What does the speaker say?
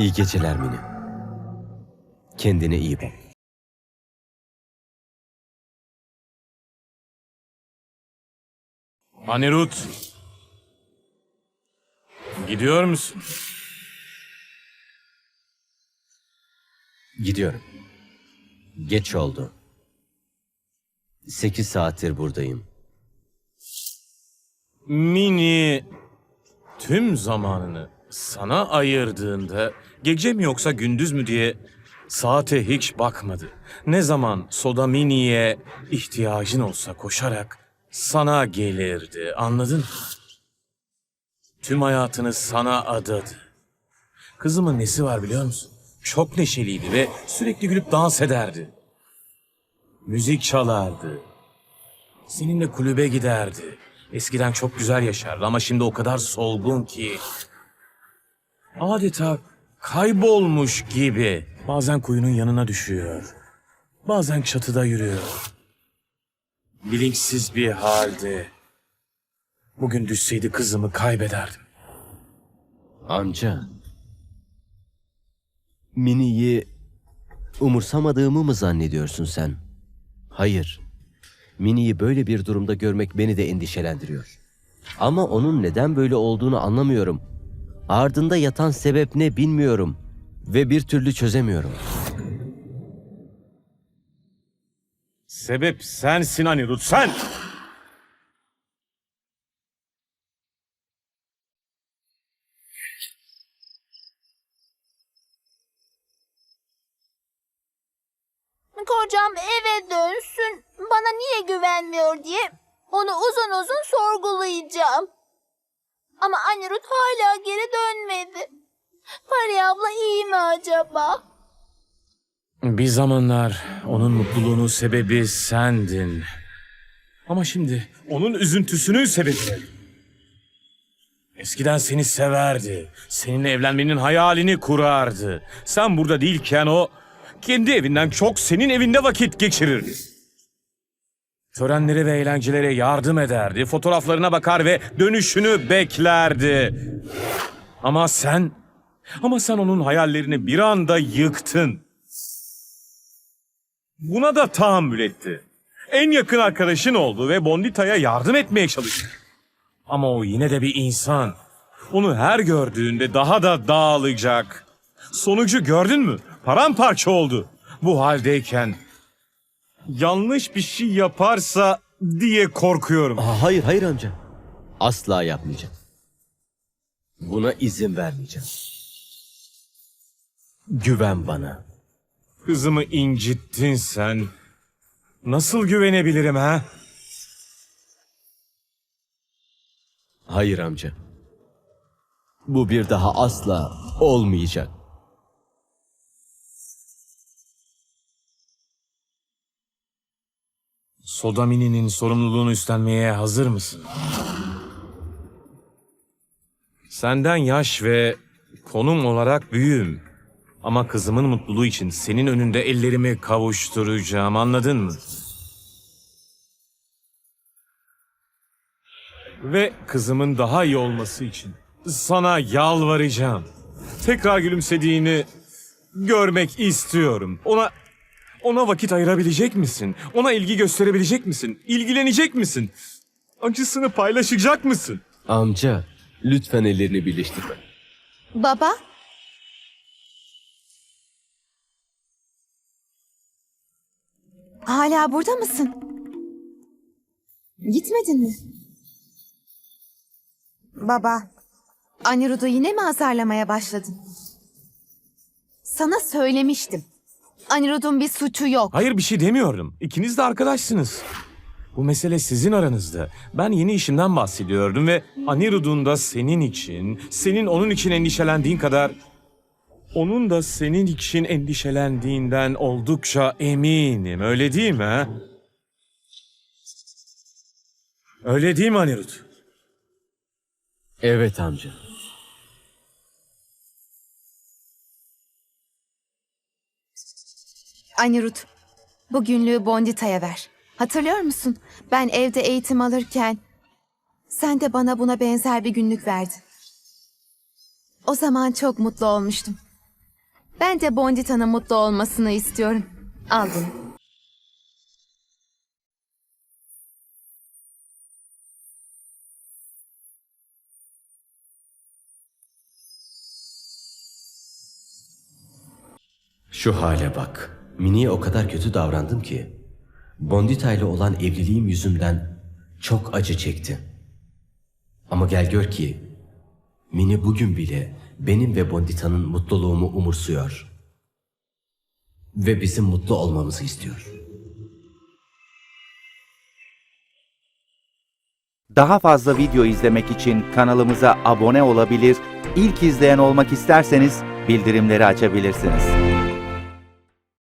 İyi geceler Mini. Kendine iyi bak. Anirut. Gidiyor musun? Gidiyorum. Geç oldu. Sekiz saattir buradayım. Mini tüm zamanını sana ayırdığında gece mi yoksa gündüz mü diye saate hiç bakmadı. Ne zaman Soda Mini'ye ihtiyacın olsa koşarak sana gelirdi. Anladın mı? Tüm hayatını sana adadı. Kızımın nesi var biliyor musun? Çok neşeliydi ve sürekli gülüp dans ederdi. Müzik çalardı. Seninle kulübe giderdi. Eskiden çok güzel yaşardı ama şimdi o kadar solgun ki... Adeta kaybolmuş gibi. Bazen kuyunun yanına düşüyor. Bazen çatıda yürüyor. Bilinçsiz bir halde. Bugün düşseydi kızımı kaybederdim. Amca. Mini'yi umursamadığımı mı zannediyorsun sen? Hayır. Mini'yi böyle bir durumda görmek beni de endişelendiriyor. Ama onun neden böyle olduğunu anlamıyorum. Ardında yatan sebep ne bilmiyorum ve bir türlü çözemiyorum. Sebep sensin Anirudh, sen! Kocam eve dönsün. Bana niye güvenmiyor diye onu uzun uzun sorgulayacağım. Ama Anirudh hala geri dönmedi. Pari abla iyi mi acaba? Bir zamanlar onun mutluluğunun sebebi sendin. Ama şimdi onun üzüntüsünün sebebi. Eskiden seni severdi. Seninle evlenmenin hayalini kurardı. Sen burada değilken o kendi evinden çok senin evinde vakit geçirirdi. Törenlere ve eğlencelere yardım ederdi. Fotoğraflarına bakar ve dönüşünü beklerdi. Ama sen, ama sen onun hayallerini bir anda yıktın. Buna da tahammül etti. En yakın arkadaşın oldu ve Bondita'ya yardım etmeye çalıştı. Ama o yine de bir insan. Onu her gördüğünde daha da dağılacak. Sonucu gördün mü? Paramparça oldu. Bu haldeyken yanlış bir şey yaparsa diye korkuyorum. Aa, hayır hayır amca. Asla yapmayacağım. Buna izin vermeyeceğim. Güven bana. Kızımı incittin sen. Nasıl güvenebilirim ha? Hayır amca. Bu bir daha asla olmayacak. Sodamini'nin sorumluluğunu üstlenmeye hazır mısın? Senden yaş ve konum olarak büyüğüm. Ama kızımın mutluluğu için senin önünde ellerimi kavuşturacağım anladın mı? Ve kızımın daha iyi olması için sana yalvaracağım. Tekrar gülümsediğini görmek istiyorum. Ona ona vakit ayırabilecek misin? Ona ilgi gösterebilecek misin? İlgilenecek misin? Acısını paylaşacak mısın? Amca, lütfen ellerini birleştirme. Baba? Hala burada mısın? Gitmedin mi? Baba, Anirud'u yine mi azarlamaya başladın? Sana söylemiştim. Anirud'un bir suçu yok. Hayır bir şey demiyordum. İkiniz de arkadaşsınız. Bu mesele sizin aranızda. Ben yeni işimden bahsediyordum ve Anirud'un da senin için, senin onun için endişelendiğin kadar onun da senin için endişelendiğinden oldukça eminim. Öyle değil mi? ha? Öyle değil mi Anirud? Evet amca. Anirud, bu günlüğü Bondita'ya ver. Hatırlıyor musun? Ben evde eğitim alırken sen de bana buna benzer bir günlük verdin. O zaman çok mutlu olmuştum. Ben de Bondita'nın mutlu olmasını istiyorum. Al bunu. Şu hale bak. Mini'ye o kadar kötü davrandım ki. Bondita ile olan evliliğim yüzünden çok acı çekti. Ama gel gör ki Mini bugün bile benim ve Bondita'nın mutluluğumu umursuyor. Ve bizim mutlu olmamızı istiyor. Daha fazla video izlemek için kanalımıza abone olabilir, ilk izleyen olmak isterseniz bildirimleri açabilirsiniz.